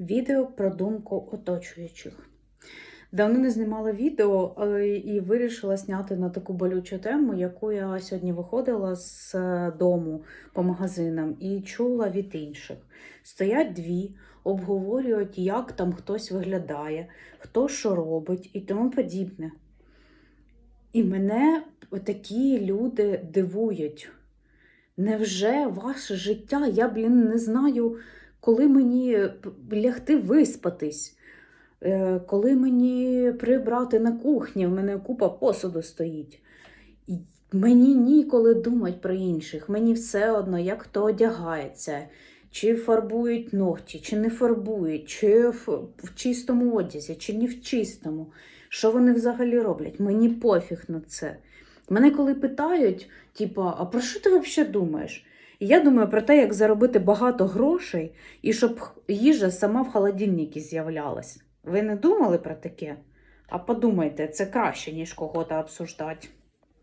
Відео про думку оточуючих. Давно не знімала відео і вирішила зняти на таку болючу тему, яку я сьогодні виходила з е, дому по магазинам і чула від інших. Стоять дві, обговорюють, як там хтось виглядає, хто що робить і тому подібне. І мене такі люди дивують. Невже ваше життя? Я, блін, не знаю, коли мені лягти виспатись, е, коли мені прибрати на кухні, в мене купа посуду стоїть. Мені ніколи думати про інших. Мені все одно, як хто одягається, чи фарбують ногті, чи не фарбують, чи в, чистому одязі, чи не в чистому. Що вони взагалі роблять? Мені пофіг на це. Мене коли питають, типа, а про що ти взагалі думаєш? Я думаю про те, як заробити багато грошей і щоб їжа сама в холодильнику з'являлась. Ви не думали про таке? А подумайте, це краще, ніж кого-то обсуждати.